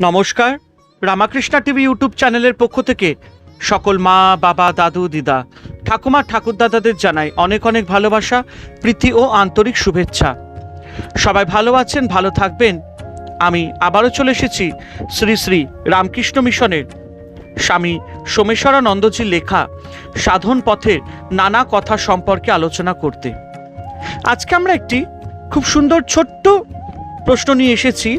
নমস্কার, Ramakrishna TV YouTube চ্যানেলের পক্ষ থেকে সকল মা, বাবা, দাদু, দিদা, ঠাকুমা, ঠাকুরদাদাদের জানাই অনেক অনেক ভালোবাসা, প্রীতি ও আন্তরিক শুভেচ্ছা। সবাই ভালো আছেন, ভালো থাকবেন। আমি আবারও চলে এসেছি শ্রী শ্রী রামকৃষ্ণ মিশনের স্বামী সোমেশ্বরানন্দজির লেখা সাধন পথের নানা কথা সম্পর্কে আলোচনা করতে। আজকে আমরা একটি খুব সুন্দর ছোট্ট প্রশ্ন নিয়ে এসেছি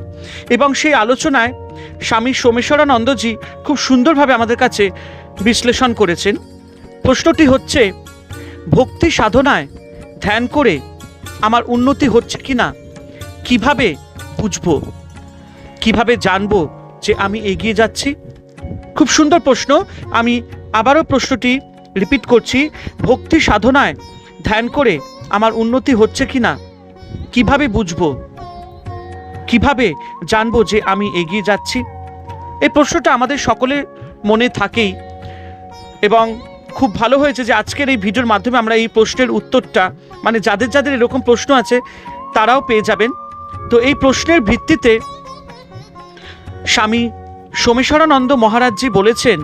এবং সেই আলোচনায় স্বামী সোমেশ্বরানন্দজি খুব সুন্দরভাবে আমাদের কাছে বিশ্লেষণ করেছেন। প্রশ্নটি হচ্ছে, ভক্তি সাধনায় ধ্যান করে আমার উন্নতি হচ্ছে কি না কীভাবে বুঝব? কীভাবে জানব যে আমি এগিয়ে যাচ্ছি? খুব সুন্দর প্রশ্ন। আমি আবারও প্রশ্নটি রিপিট করছি, ভক্তি সাধনায় ধ্যান করে আমার উন্নতি হচ্ছে কি না কীভাবে বুঝব? কীভাবে জানব যে আমি এগিয়ে যাচ্ছি? এই প্রশ্নটা আমাদের সকলের মনে থাকেই। এবং খুব ভালো হয়েছে যে আজকের এই ভিডিওর মাধ্যমে আমরা এই প্রশ্নের উত্তরটা মানে যাদের যাদের এরকম প্রশ্ন আছে, তারাও পেয়ে যাবেন। তো এই প্রশ্নের ভিত্তিতে স্বামী সোমেশ্বরানন্দ মহারাজজি বলেছেন,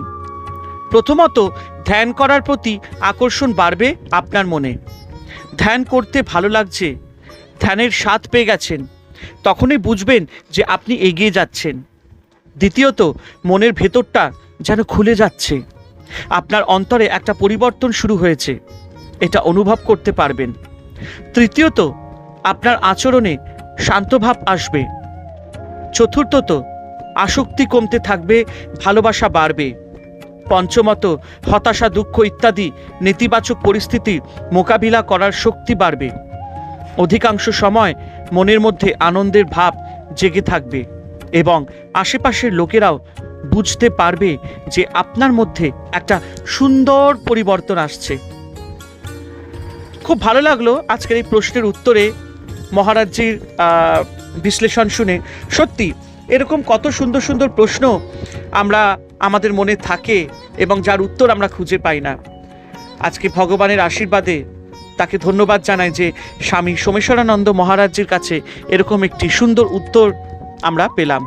প্রথমত, ধ্যান করার প্রতি আকর্ষণ বাড়বে আপনার মনে। ধ্যান করতে ভালো লাগছে। ধ্যানের স্বাদ পেয়ে গেছেন। তখনই বুঝবেন যে আপনি এগিয়ে যাচ্ছেন। দ্বিতীয়ত, মনের ভেতরটা যেন খুলে যাচ্ছে। আপনার অন্তরে একটা পরিবর্তন শুরু হয়েছে। এটা অনুভব করতে পারবেন। তৃতীয়ত, আপনার আচরণে শান্তভাব আসবে। চতুর্থত, আসক্তি কমতে থাকবে, ভালোবাসা বাড়বে। পঞ্চমত, হতাশা, দুঃখ ইত্যাদি নেতিবাচক পরিস্থিতি মোকাবিলা করার শক্তি বাড়বে। অধিকাংশ সময় মনের মধ্যে আনন্দের ভাব জেগে থাকবে এবং আশেপাশের লোকেরাও বুঝতে পারবে যে আপনার মধ্যে একটা সুন্দর পরিবর্তন আসছে। খুব ভালো লাগল আজকের এই প্রশ্নের উত্তরে মহারাজজির বিশ্লেষণ শুনে। সত্যি, এরকম কত সুন্দর সুন্দর প্রশ্ন আমরা আমাদের মনে থাকে এবং যার উত্তর আমরা খুঁজে পাই না। আজকে ভগবানের আশীর্বাদে তাকে ধন্যবাদ জানাই যে স্বামী সোমেশ্বরানন্দ মহারাজের কাছে এরকম একটি সুন্দর উত্তর আমরা পেলাম।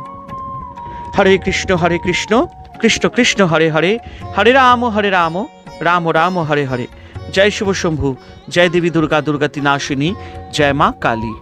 হরে কৃষ্ণ হরে কৃষ্ণ কৃষ্ণ কৃষ্ণ, হরে হরে হরে রাম হরে রাম রাম রাম, হরে হরে। জয় শুভ শম্ভু, জয় দেবী দুর্গা দুর্গাতি নাশিনী জয় মা কালী।